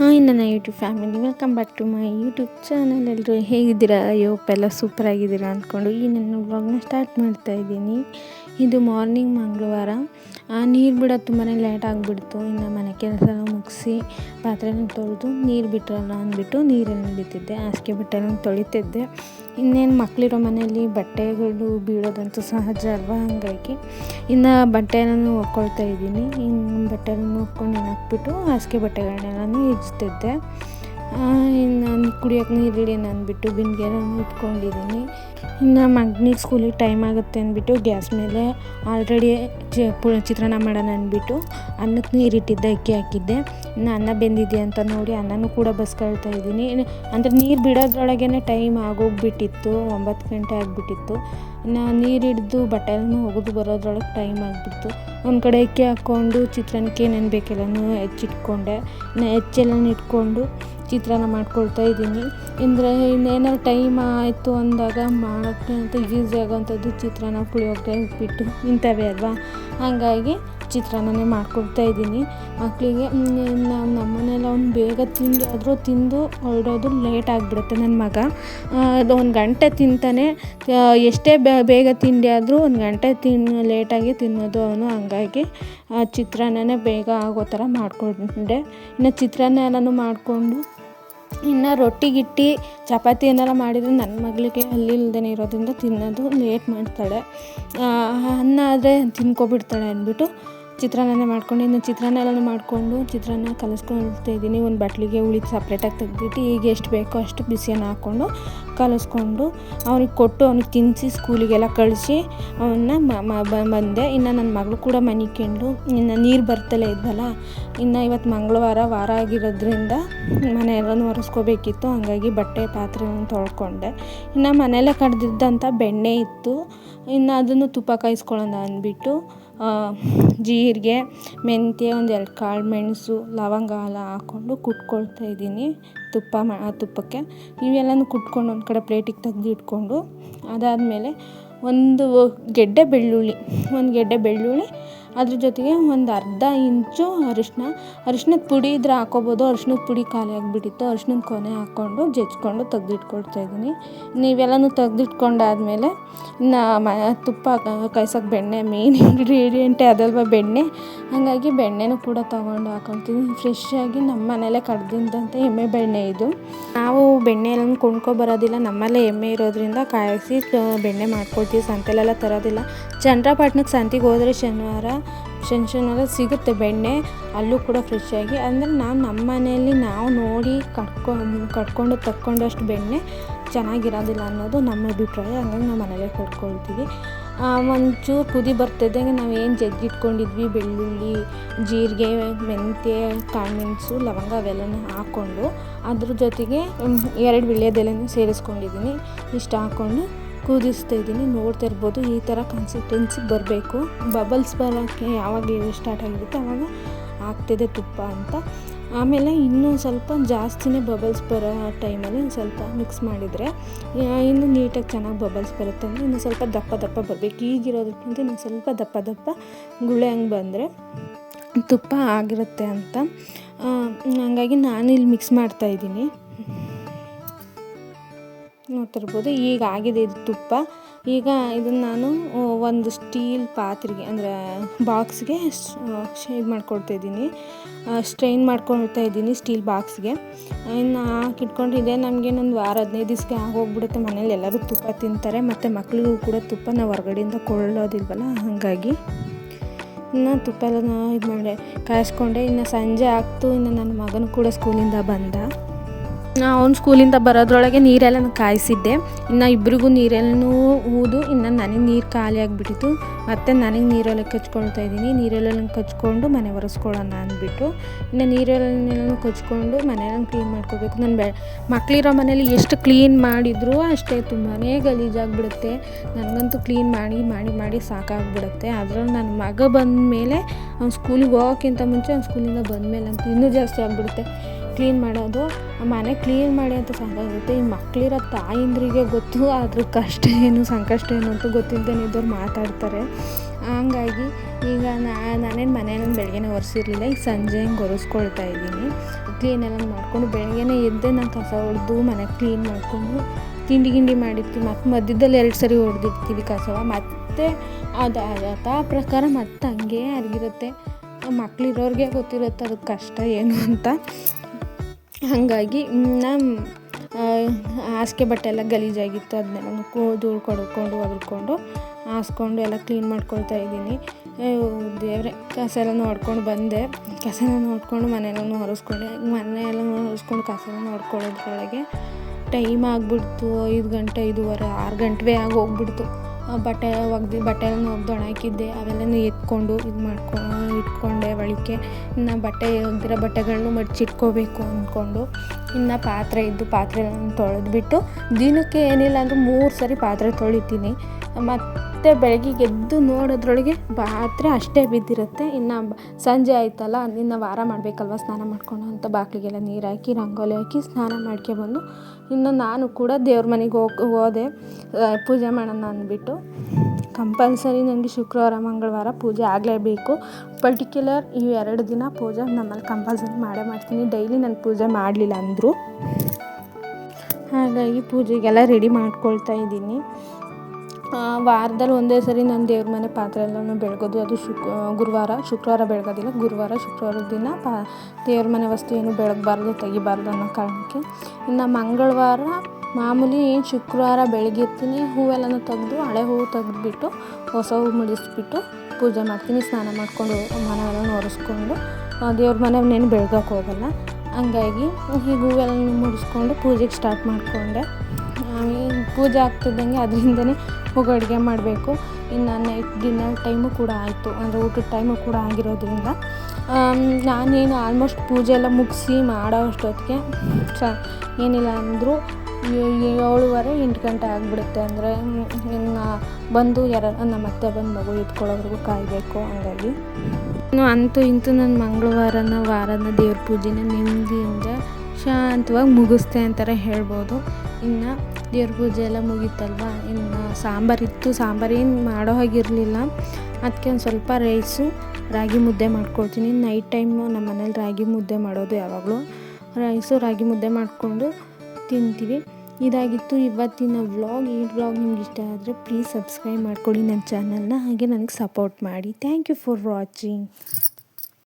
Hi, ನನ್ನ YouTube family. Welcome back to my YouTube channel. ಎಲ್ಲರೂ ಹೇಗಿದ್ದೀರಾ? ಅಯ್ಯೋ ಎಲ್ಲ ಸೂಪರ್ ಆಗಿದ್ದೀರಾ ಅಂದ್ಕೊಂಡು ಈ ನನ್ನ ವ್ಲಾಗ್ನ ಸ್ಟಾರ್ಟ್ ಮಾಡ್ತಾ ಇದ್ದೀನಿ. ಇದು ಮಾರ್ನಿಂಗ್ ಮಂಗಳವಾರ. ನೀರು ಬಿಡೋದು ತುಂಬಾ ಲೇಟ್ ಆಗಿಬಿಡ್ತು. ಇನ್ನು ಮನೆ ಕೆಲಸ ಮುಗಿಸಿ ಪಾತ್ರೆನ ತೊಳೆದು ನೀರು ಬಿಟ್ರಲ್ಲ ಅಂದ್ಬಿಟ್ಟು ನೀರಲ್ಲಿ ಬಿತ್ತಿದ್ದೆ ಹಾಸಿಗೆ ಬಟ್ಟೆನ ತೊಳಿತಿದ್ದೆ. ಇನ್ನೇನು ಮಕ್ಕಳಿರೋ ಮನೆಯಲ್ಲಿ ಬಟ್ಟೆಗಳು ಬೀಳೋದಂತೂ ಸಹಜ ಅಲ್ವಾ ಹಾಗಾಗಿ. ಇನ್ನು ಬಟ್ಟೆನೂ ಒಕ್ಕೊಳ್ತಾ ಇದ್ದೀನಿ. ಇನ್ನು ಬಟ್ಟೆನ ಒಕ್ಕೊಂಡು ಹಾಕ್ಬಿಟ್ಟು ಹಾಸಿಗೆ ಬಟ್ಟೆಗಳನ್ನೆಲ್ಲನೂ ಇಡ್ತಿದ್ದೆ ಇನ್ನು ಕುಡಿಯೋಕೆ ನೀರಿಡಿ ಅಂದ್ಬಿಟ್ಟು ಬಿಂದಿಗೆನ ಇಟ್ಕೊಂಡಿದ್ದೀನಿ ಇನ್ನು ಮಗನಿಗೆ ಸ್ಕೂಲಿಗೆ ಟೈಮ್ ಆಗುತ್ತೆ ಅಂದ್ಬಿಟ್ಟು ಗ್ಯಾಸ್ ಮೇಲೆ ಆಲ್ರೆಡಿ ಚಿತ್ರಾನ್ನ ಮಾಡೋಣ ಅಂದ್ಬಿಟ್ಟು ಅನ್ನಕ್ಕೆ ನೀರಿಟ್ಟಿದ್ದೆ ಅಕ್ಕಿ ಹಾಕಿದ್ದೆ. ಇನ್ನು ಅನ್ನ ಬೆಂದಿದೆ ಅಂತ ನೋಡಿ ಅನ್ನನೂ ಕೂಡ ಬಸ್ಕೊಳ್ತಾ ಇದ್ದೀನಿ ಅಂದರೆ ನೀರು ಬಿಡೋದ್ರೊಳಗೇ ಟೈಮ್ ಆಗೋಗ್ಬಿಟ್ಟಿತ್ತು, ಒಂಬತ್ತು ಗಂಟೆ ಆಗಿಬಿಟ್ಟಿತ್ತು. ಇನ್ನು ನೀರು ಹಿಡ್ದು ಬಟ್ಟೆ ಎಲ್ಲ ಒಗೆದು ಬರೋದ್ರೊಳಗೆ ಟೈಮ್ ಆಗಿಬಿಡ್ತು. ಒಂದು ಕಡೆ ಅಕ್ಕಿ ಹಾಕ್ಕೊಂಡು ಚಿತ್ರಾನ್ನಕ್ಕೆ ಏನೇನು ಬೇಕೆಲ್ಲನೂ ಹೆಚ್ಚಿಟ್ಕೊಂಡೆ. ಇನ್ನು ಹೆಚ್ಚೆಲ್ಲ ಇಟ್ಕೊಂಡು ಚಿತ್ರಾನ್ನ ಮಾಡ್ಕೊಳ್ತಾ ಇದ್ದೀನಿ. ಅಂದರೆ ಇನ್ನೇನಾದ್ರು ಟೈಮ್ ಆಯಿತು ಅಂದಾಗ ಮಾಡೋಕ್ಕೆ ಅಂತ ಈಸಿ ಆಗೋವಂಥದ್ದು ಚಿತ್ರಾನ್ನ ಪುಳಿಯೋಗರೆ ಉಪ್ಪಿಟ್ಟು ಇಂಥವೇ ಅಲ್ವಾ? ಹಾಗಾಗಿ ಚಿತ್ರಾನ್ನನೇ ಮಾಡ್ಕೊಡ್ತಾ ಇದ್ದೀನಿ. ಮಕ್ಕಳಿಗೆ ನಾವು ನಮ್ಮನೆಲ್ಲ ಅವ್ನು ಬೇಗ ತಿಂದು, ಆದರೂ ತಿಂದು ಹೊರಡೋದು ಲೇಟ್ ಆಗಿಬಿಡುತ್ತೆ ನನ್ನ ಮಗ. ಅದು ಒಂದು ಗಂಟೆ ತಿಂತಾನೆ. ಎಷ್ಟೇ ಬೇಗ ತಿಂಡಿ ಆದರೂ ಒಂದು ಗಂಟೆ ತಿನ್ ಲೇಟಾಗಿ ತಿನ್ನೋದು ಅವನು. ಹಂಗಾಗಿ ಚಿತ್ರಾನ್ನನೇ ಬೇಗ ಆಗೋ ಥರ ಮಾಡಿಕೊಂಡೆ. ಇನ್ನು ಚಿತ್ರಾನ್ನ ಎಲ್ಲನೂ ಮಾಡಿಕೊಂಡು, ಇನ್ನು ರೊಟ್ಟಿ ಗಿಟ್ಟಿ, ಚಪಾತಿ ಏನಾರ ಮಾಡಿದರೆ ನನ್ನ ಮಗಳಿಗೆ ಅಲ್ಲಿ ಇಲ್ದೇ ಇರೋದ್ರಿಂದ ತಿನ್ನೋದು ಲೇಟ್ ಮಾಡ್ತಾಳೆ. ಅನ್ನ ಆದರೆ ತಿನ್ಕೊಬಿಡ್ತಾಳೆ ಅಂದ್ಬಿಟ್ಟು ಚಿತ್ರಾನ್ನ ಮಾಡ್ಕೊಂಡು, ಇನ್ನು ಚಿತ್ರಾನ್ನ ಎಲ್ಲನೂ ಮಾಡಿಕೊಂಡು ಚಿತ್ರಾನ್ನ ಕಲಿಸ್ಕೊಳ್ತಾ ಇದ್ದೀನಿ. ಒಂದು ಬಟ್ಲಿಗೆ ಉಳಿದು ಸಪ್ರೇಟಾಗಿ ತೆಗೆದ್ಬಿಟ್ಟು ಈಗ ಎಷ್ಟು ಬೇಕೋ ಅಷ್ಟು ಬಿಸಿಯನ್ನು ಹಾಕ್ಕೊಂಡು ಕಲಿಸ್ಕೊಂಡು ಅವ್ನಿಗೆ ಕೊಟ್ಟು ಅವ್ನಿಗೆ ತಿನ್ನಿಸಿ ಸ್ಕೂಲಿಗೆಲ್ಲ ಕಳಿಸಿ ಅವನ್ನ ಬಂದೆ. ಇನ್ನು ನನ್ನ ಮಗಳು ಕೂಡ ಮನಿಕೊಂಡು ಇನ್ನು ನೀರು ಬರ್ತಲೇ ಇದ್ವಲ್ಲ ಇನ್ನು ಇವತ್ತು ಮಂಗಳವಾರ, ವಾರ ಆಗಿರೋದ್ರಿಂದ ಮನೆ ಎಲ್ಲನೂ ಒರೆಸ್ಕೋಬೇಕಿತ್ತು. ಹಾಗಾಗಿ ಬಟ್ಟೆ, ಪಾತ್ರೆಯನ್ನು ತೊಳ್ಕೊಂಡೆ. ಇನ್ನು ಮನೆಯಲ್ಲೇ ಕಡ್ದಿದ್ದಂಥ ಬೆಣ್ಣೆ ಇತ್ತು. ಇನ್ನು ಅದನ್ನು ತುಪ್ಪ ಕಾಯಿಸ್ಕೊಳ್ಳೋಣ ಅಂದ್ಬಿಟ್ಟು ಜೀರಿಗೆ, ಮೆಂತ್ಯ, ಒಂದು ಎರಡು ಕಾಳು ಮೆಣಸು, ಲವಂಗ ಎಲ್ಲ ಹಾಕ್ಕೊಂಡು ಕುಟ್ಕೊಳ್ತಾ ಇದ್ದೀನಿ. ತುಪ್ಪ ಮಾ ತುಪ್ಪಕ್ಕೆ. ಇವೆಲ್ಲನೂ ಕುಟ್ಕೊಂಡು ಒಂದು ಕಡೆ ಪ್ಲೇಟಿಗೆ ತೆಗ್ದು ಇಟ್ಕೊಂಡು, ಅದಾದಮೇಲೆ ಒಂದು ಗೆಡ್ಡೆ ಬೆಳ್ಳುಳ್ಳಿ, ಒಂದು ಗೆಡ್ಡೆ ಬೆಳ್ಳುಳ್ಳಿ ಅದ್ರ ಜೊತೆಗೆ ಒಂದು ಅರ್ಧ ಇಂಚು ಅರಿಶಿನ, ಅರಿಶಿನದ ಪುಡಿ ಇದ್ರೆ ಹಾಕೋಬೋದು. ಅರಿಶಿನದ ಪುಡಿ ಖಾಲಿ ಆಗಿಬಿಟ್ಟಿತ್ತು. ಅರಿಶಿನದ ಕೊನೆ ಹಾಕ್ಕೊಂಡು ಜಜ್ಕೊಂಡು ತೆಗೆದಿಟ್ಕೊಳ್ತಾ ಇದ್ದೀನಿ. ನೀವೆಲ್ಲನೂ ತೆಗೆದಿಟ್ಕೊಂಡಾದ್ಮೇಲೆ ಮ, ತುಪ್ಪ ಕಾಯ್ಸೋಕೆ ಬೆಣ್ಣೆ ಮೇನ್ ಇಂಗ್ರೀಡಿಯೆಂಟೇ ಅದಲ್ವ ಬೆಣ್ಣೆ. ಹಾಗಾಗಿ ಬೆಣ್ಣೆನೂ ಕೂಡ ತೊಗೊಂಡು ಹಾಕೊಳ್ತೀನಿ ಫ್ರೆಶ್ ಆಗಿ ನಮ್ಮ ಮನೇಲೆ ಕಡ್ದಿದ್ದಂಥ ಎಮ್ಮೆ ಬೆಣ್ಣೆ ಇದು. ನಾವು ಬೆಣ್ಣೆ ಎಲ್ಲ ಕೊಂಡ್ಕೊಬರೋದಿಲ್ಲ. ನಮ್ಮಲ್ಲೇ ಎಮ್ಮೆ ಇರೋದ್ರಿಂದ ಕಾಯಿಸಿ ಬೆಣ್ಣೆ ಮಾಡ್ಕೊಳ್ತೀವಿ. ಸಂತೆಲೆಲ್ಲ ತರೋದಿಲ್ಲ. ಚಂದ್ರಪಟ್ಟಣಕ್ಕೆ ಸಂತಿಗೆ ಹೋದರೆ ಶನಿವಾರ ಶನಿವಾರ ಸಿಗುತ್ತೆ ಬೆಣ್ಣೆ, ಅಲ್ಲೂ ಕೂಡ ಫ್ರೆಶ್ ಆಗಿ. ಅಂದರೆ ನಾವು ನಮ್ಮ ಮನೆಯಲ್ಲಿ ನಾವು ನೋಡಿ ಕಟ್ಕೊಂಡು ಕಟ್ಕೊಂಡು ತಕ್ಕೊಂಡಷ್ಟು ಬೆಣ್ಣೆ ಚೆನ್ನಾಗಿರೋದಿಲ್ಲ ಅನ್ನೋದು ನಮ್ಮ ಅಭಿಪ್ರಾಯ. ಹಂಗಾಗಿ ನಾವು ಮನೇಲೇ ಕಟ್ಕೊಳ್ತೀವಿ. ಒಂಚೂರು ಕುದಿ ಬರ್ತಿದ್ದಂಗೆ ನಾವು ಏನು ಜಜ್ಜಿಟ್ಕೊಂಡಿದ್ವಿ ಬೆಳ್ಳುಳ್ಳಿ, ಜೀರಿಗೆ, ಮೆಂತ್ಯ ಕಾಳುಮೆಣಸು ಲವಂಗ ಅವೆಲ್ಲನೂ ಹಾಕ್ಕೊಂಡು ಅದ್ರ ಜೊತೆಗೆ ಎರಡು ವೀಳ್ಯದೆಲೆನೂ ಸೇರಿಸ್ಕೊಂಡಿದ್ದೀನಿ ಇಷ್ಟು ಹಾಕ್ಕೊಂಡು ಕುದಿಸ್ತಾ ಇದ್ದೀನಿ, ನೋಡ್ತಾ ಇರ್ಬೋದು, ಈ ಥರ ಕನ್ಸಿಸ್ಟೆನ್ಸಿ ಬರಬೇಕು. ಬಬಲ್ಸ್ ಬರೋಕ್ಕೆ ಯಾವಾಗ ಸ್ಟಾರ್ಟ್ ಆಗಿರುತ್ತೆ ಆವಾಗ ಆಗ್ತಿದೆ ತುಪ್ಪ ಅಂತ. ಆಮೇಲೆ ಇನ್ನೂ ಸ್ವಲ್ಪ ಜಾಸ್ತಿನೇ ಬಬಲ್ಸ್ ಬರೋ ಟೈಮಲ್ಲಿ ಒಂದು ಸ್ವಲ್ಪ ಮಿಕ್ಸ್ ಮಾಡಿದರೆ ಇನ್ನೂ ನೀಟಾಗಿ ಚೆನ್ನಾಗಿ ಬಬಲ್ಸ್ ಬರುತ್ತೆ ಅಂದರೆ ಇನ್ನೂ ಸ್ವಲ್ಪ ದಪ್ಪ ದಪ್ಪ ಬರಬೇಕು. ಈಗಿರೋದಕ್ಕಿಂತ ಇನ್ನು ಸ್ವಲ್ಪ ದಪ್ಪ ದಪ್ಪ ಗುಳೆ ಹಂಗೆ ಬಂದರೆ ತುಪ್ಪ ಆಗಿರುತ್ತೆ ಅಂತ. ಹಂಗಾಗಿ ನಾನಿಲ್ಲಿ ಮಿಕ್ಸ್ ಮಾಡ್ತಾಯಿದ್ದೀನಿ ನೋಡ್ತಿರ್ಬೋದು. ಈಗ ಆಗಿದೆ ಇದು ತುಪ್ಪ. ಈಗ ಇದನ್ನು ನಾನು ಒಂದು ಸ್ಟೀಲ್ ಪಾತ್ರೆಗೆ, ಅಂದರೆ ಬಾಕ್ಸ್ಗೆ ಇದು ಮಾಡ್ಕೊಳ್ತಾ ಇದ್ದೀನಿ. ಸ್ಟ್ರೈನ್ ಮಾಡ್ಕೊಳ್ತಾ ಇದ್ದೀನಿ ಸ್ಟೀಲ್ ಬಾಕ್ಸ್ಗೆ. ಇನ್ನು ಹಾಕಿಟ್ಕೊಂಡಿದ್ದೆ ನಮಗೇನೊಂದು ವಾರ, ಹದಿನೈದು ದಿವಸಕ್ಕೆ ಆಗೋಗ್ಬಿಡುತ್ತೆ ಮನೇಲಿ. ಎಲ್ಲರೂ ತುಪ್ಪ ತಿಂತಾರೆ. ಮತ್ತು ಮಕ್ಕಳಿಗೂ ಕೂಡ ತುಪ್ಪ ನಾವು ಹೊರಗಡೆಯಿಂದ ಕೊಳ್ಳೋದಿಲ್ವಲ್ಲ? ಹಾಗಾಗಿ ಇನ್ನು ತುಪ್ಪ ಎಲ್ಲ ಇದು ಮಾಡಿ ಕಾಯಿಸ್ಕೊಂಡೆ ಇನ್ನು ಸಂಜೆ ಆಗ್ತು. ಇನ್ನು ನನ್ನ ಮಗನೂ ಕೂಡ ಸ್ಕೂಲಿಂದ ಬಂದ. ಅವ್ನು ಸ್ಕೂಲಿಂದ ಬರೋದ್ರೊಳಗೆ ನೀರೆಲ್ಲ ಕಾಯಿಸಿದ್ದೆ. ಇನ್ನು ಇಬ್ಬರಿಗೂ ನೀರೆಲ್ಲೂ ಊದು, ಇನ್ನು ನನಗೆ ನೀರು ಖಾಲಿ ಆಗಿಬಿಟ್ಟಿತ್ತು. ಮತ್ತು ನನಗೆ ನೀರೆಲ್ಲ ಕಚ್ಕೊಳ್ತಾ ಇದ್ದೀನಿ. ನೀರೆಲ್ಲ ಕಚ್ಕೊಂಡು ಮನೆ ಒರೆಸ್ಕೊಳ್ಳೋಣ ಅಂದ್ಬಿಟ್ಟು. ಇನ್ನು ನೀರೆಲ್ಲ ಕಚ್ಕೊಂಡು ಮನೆಯೆಲ್ಲ ಕ್ಲೀನ್ ಮಾಡ್ಕೋಬೇಕು. ನನ್ನ ಬೆ ಮಕ್ಕಳಿರೋ ಮನೇಲಿ ಎಷ್ಟು ಕ್ಲೀನ್ ಮಾಡಿದರೂ ಅಷ್ಟೇ ತುಂಬಾ ಗಲೀಜಾಗಿಬಿಡುತ್ತೆ. ನನಗಂತೂ ಕ್ಲೀನ್ ಮಾಡಿ ಮಾಡಿ ಮಾಡಿ ಸಾಕಾಗ್ಬಿಡುತ್ತೆ. ಅದರಲ್ಲಿ ನನ್ನ ಮಗ ಬಂದ ಮೇಲೆ ಅವ್ನು ಸ್ಕೂಲಿಗೆ ಹೋಗೋಕ್ಕಿಂತ ಮುಂಚೆ ಅವ್ನು ಸ್ಕೂಲಿಂದ ಬಂದಮೇಲೆ ಅಂತ ಇನ್ನೂ ಜಾಸ್ತಿ ಆಗಿಬಿಡುತ್ತೆ. ಕ್ಲೀನ್ ಮಾಡೋದು ಮನೆ ಕ್ಲೀನ್ ಮಾಡಿ ಅಂತ ಸಾಕಾಗುತ್ತೆ ಈ ಮಕ್ಕಳಿರೋ ತಾಯಿಂದ್ರಿಗೆ ಗೊತ್ತು ಅದ್ರ ಕಷ್ಟ ಏನು, ಸಂಕಷ್ಟ ಏನು ಅಂತ ಗೊತ್ತಿಲ್ಲದೇನೆ ಇದ್ದವ್ರು ಮಾತಾಡ್ತಾರೆ. ಹಂಗಾಗಿ ಈಗ ನಾನೇನು ಮನೇನ ಬೆಳಗ್ಗೆನೇ ಒರೆಸಿರ್ಲಿಲ್ಲ, ಈಗ ಸಂಜೆ ಹಿಂಗೆ ಒರೆಸ್ಕೊಳ್ತಾ ಇದ್ದೀನಿ. ಕ್ಲೀನ್ ಎಲ್ಲ ಮಾಡಿಕೊಂಡು ಬೆಳಗ್ಗೆನೇ ಎದ್ದೆ ನಾನು ಕಸ ಹೊಡೆದು ಮನೆ ಕ್ಲೀನ್ ಮಾಡಿಕೊಂಡು ತಿಂಡಿ ಗಿಂಡಿ ಮಾಡಿರ್ತೀವಿ. ಮತ್ತು ಮಧ್ಯದಲ್ಲಿ ಎರಡು ಸರಿ ಹೊಡೆದಿರ್ತೀವಿ ಕಸವ. ಮತ್ತೆ ಅದು ಆ ಪ್ರಕಾರ ಮತ್ತೆ ಹಂಗೇ ಅರಿಗಿರುತ್ತೆ. ಮಕ್ಳಿರೋರಿಗೆ ಗೊತ್ತಿರುತ್ತೆ ಅದಕ್ಕೆ ಕಷ್ಟ ಏನು ಅಂತ. ಹಾಗಾಗಿ ನಾನು ಹಾಸಿಗೆ ಬಟ್ಟೆ ಎಲ್ಲ ಗಲೀಜಾಗಿತ್ತು, ಅದನ್ನೆಲ್ಲ ಕೂ ಧೂಳು ಕೊಡ್ಕೊಂಡು ಒದ್ಕೊಂಡು ಹಾಸ್ಕೊಂಡು ಎಲ್ಲ ಕ್ಲೀನ್ ಮಾಡ್ಕೊಳ್ತಾ ಇದ್ದೀನಿ. ದೇವರೇ ಕಸ ಎಲ್ಲ ನೋಡ್ಕೊಂಡು ಬಂದೆ. ಕಸ ನೋಡಿಕೊಂಡು ಮನೆಯೆಲ್ಲ ಒರೆಸ್ಕೊಂಡೆ ಮನೆಯೆಲ್ಲ ಒರೆಸ್ಕೊಂಡು ಕಸ ನೋಡ್ಕೊಳ್ಳೋದ್ರೊಳಗೆ ಟೈಮ್ ಆಗಿಬಿಡ್ತು. ಐದು ಗಂಟೆ ಐದೂವರೆ, ಆರು ಗಂಟೆ ಆಗಿ ಹೋಗ್ಬಿಡ್ತು ಬಟ್ಟೆ ಒಗ್ದು ಬಟ್ಟೆ ಎಲ್ಲ ಒಗ್ದು ಒಣ ಹಾಕಿದ್ದೆ. ಅವೆಲ್ಲನೂ ಎತ್ಕೊಂಡು ಇದು ಮಾಡ್ಕೊಂಡು ಇಟ್ಕೊಂಡೆ ಒಳಕ್ಕೆ. ಇನ್ನು ಬಟ್ಟೆ ಒಗ್ದಿರೋ ಬಟ್ಟೆಗಳನ್ನು ಮಡ್ಚಿಟ್ಕೋಬೇಕು ಅಂದ್ಕೊಂಡು ಇನ್ನು ಪಾತ್ರೆ ಇದ್ದು ಪಾತ್ರೆಗಳನ್ನು ತೊಳೆದ್ಬಿಟ್ಟು ದಿನಕ್ಕೆ ಏನಿಲ್ಲ ಅಂದರೂ ಮೂರು ಸರಿ ಪಾತ್ರೆ ತೊಳಿತೀನಿ. ಮತ್ತು ಬೆಳಗ್ಗೆ ಎದ್ದು ನೋಡೋದ್ರೊಳಗೆ ಪಾತ್ರೆ ಅಷ್ಟೇ ಬಿದ್ದಿರುತ್ತೆ. ಇನ್ನು ಸಂಜೆ ಆಯ್ತಲ್ಲ, ಇನ್ನು ವಾರ ಮಾಡಬೇಕಲ್ವ ಸ್ನಾನ ಮಾಡ್ಕೊಂಡು ಅಂತ ಬಾಕ್ಲಿಗೆಲ್ಲ ನೀರು ಹಾಕಿ ರಂಗೋಲಿ ಹಾಕಿ ಸ್ನಾನ ಮಾಡ್ಕೊಬಂದು ಇನ್ನು ನಾನು ಕೂಡ ದೇವ್ರ ಮನೆಗೆ ಹೋಗಿ, ಹೋದೆ. ಪೂಜೆ ಮಾಡೋಣ ಅಂದ್ಬಿಟ್ಟು. ಕಂಪಲ್ಸರಿ ನನಗೆ ಶುಕ್ರವಾರ, ಮಂಗಳವಾರ ಪೂಜೆ ಆಗಲೇಬೇಕು. ಪರ್ಟಿಕ್ಯುಲರ್ ಈ ಎರಡು ದಿನ ಪೂಜೆ ನಮ್ಮಲ್ಲಿ ಕಂಪಲ್ಸರಿ ಮಾಡೇ ಮಾಡ್ತೀನಿ. ಡೈಲಿ ನಾನು ಪೂಜೆ ಮಾಡಲಿಲ್ಲ ಅಂದರು. ಹಾಗಾಗಿ ಪೂಜೆಗೆಲ್ಲ ರೆಡಿ ಮಾಡ್ಕೊಳ್ತಾ ಇದ್ದೀನಿ. ವಾರದಲ್ಲಿ ಒಂದೇ ಸರಿ ನಾನು ದೇವ್ರ ಮನೆ ಪಾತ್ರೆ ಎಲ್ಲನೂ ಬೆಳಗೋದು. ಅದು ಶುಕ್ ಗುರುವಾರ, ಶುಕ್ರವಾರ ಬೆಳಗೋದಿಲ್ಲ. ಗುರುವಾರ ಶುಕ್ರವಾರದ ದಿನ ಪಾ, ದೇವ್ರ ಮನೆ ವಸ್ತು ಏನು ಬೆಳಗಬಾರ್ದು, ತೆಗಿಬಾರ್ದು ಅನ್ನೋ ಕಾರಣಕ್ಕೆ. ಇನ್ನು ಮಂಗಳವಾರ ಮಾಮೂಲಿ ಏನು ಶುಕ್ರವಾರ ಬೆಳಗಿರ್ತೀನಿ ಹೂವೆಲ್ಲನೂ ತೆಗೆದು, ಹಳೆ ಹೂವು ತೆಗೆದುಬಿಟ್ಟು, ಹೊಸ ಹೂವು ಮುಡಿಸ್ಬಿಟ್ಟು ಪೂಜೆ ಮಾಡ್ತೀನಿ. ಸ್ನಾನ ಮಾಡಿಕೊಂಡು ಮನೆಯೆಲ್ಲ ಒರೆಸ್ಕೊಂಡು ದೇವ್ರ ಮನೆಯನ್ನೇನು ಬೆಳಗಕ್ಕೆ ಹೋಗಲ್ಲ. ಹಂಗಾಗಿ ಹೀಗೆ ಹೂವೆಲ್ಲ ಮುಡಿಸ್ಕೊಂಡು ಪೂಜೆಗೆ ಸ್ಟಾರ್ಟ್ ಮಾಡಿಕೊಂಡೆ. ಪೂಜೆ ಆಗ್ತಿದ್ದಂಗೆ ಅದರಿಂದನೇ ಹೋಗಿ ಅಡುಗೆ ಮಾಡಬೇಕು. ಇನ್ನು ನೈಟ್ ಡಿನ್ನರ್ ಟೈಮು ಕೂಡ ಆಯಿತು. ಅಂದರೆ ಊಟದ ಟೈಮು ಕೂಡ ಆಗಿರೋದ್ರಿಂದ. ನಾನೇನು ಆಲ್ಮೋಸ್ಟ್ ಪೂಜೆ ಎಲ್ಲ ಮುಗಿಸಿ ಮಾಡೋ ಅಷ್ಟೊತ್ತಿಗೆ ಚ, ಏನಿಲ್ಲ ಅಂದರೂ ಏಳುವರೆ ಎಂಟು ಗಂಟೆ ಆಗಿಬಿಡುತ್ತೆ. ಅಂದರೆ ಇನ್ನು ಬಂದು ಯಾರ, ನಮ್ಮ ಅತ್ತೆ ಬಂದು ಮಗು ಎತ್ಕೊಳ್ಳೋವರೆಗೂ ಕಾಯಬೇಕು ಹಂಗಾಗಿ. ಇನ್ನು ಅಂತೂ ಇಂತೂ ನನ್ನ ಮಂಗಳವಾರನ, ವಾರನ ದೇವ್ರ ಪೂಜೆನ ನೆಮ್ಮದಿಯಿಂದ ಶಾಂತವಾಗಿ ಮುಗಿಸ್ತೆ ಅಂತಾರೆ ಹೇಳ್ಬೋದು. ಇನ್ನು ದೇವ್ರ ಪೂಜೆ ಎಲ್ಲ ಮುಗೀತಲ್ವ? ಇನ್ನು ಸಾಂಬಾರಿತ್ತು ಸಾಂಬಾರೇನು ಮಾಡೋ ಹಾಗಿರಲಿಲ್ಲ. ಅದಕ್ಕೆ ಒಂದು ಸ್ವಲ್ಪ ರೈಸು, ರಾಗಿ ಮುದ್ದೆ ಮಾಡ್ಕೊಳ್ತೀನಿ. ನೈಟ್ ಟೈಮು ನಮ್ಮ ಮನೇಲಿ ರಾಗಿ ಮುದ್ದೆ ಮಾಡೋದು ಯಾವಾಗಲೂ. ರೈಸು, ರಾಗಿ ಮುದ್ದೆ ಮಾಡಿಕೊಂಡು ತಿಂತೀವಿ. ಇದಾಗಿತ್ತು ಇವತ್ತಿನ ವ್ಲಾಗ್. ಈ ವ್ಲಾಗ್ ನಿಮ್ಗೆ ಇಷ್ಟ ಆದರೆ ಪ್ಲೀಸ್ ಸಬ್ಸ್ಕ್ರೈಬ್ ಮಾಡ್ಕೊಳ್ಳಿ ನನ್ನ ಚಾನಲ್ನ ಹಾಗೆ ನನಗೆ ಸಪೋರ್ಟ್ ಮಾಡಿ. Thank you for watching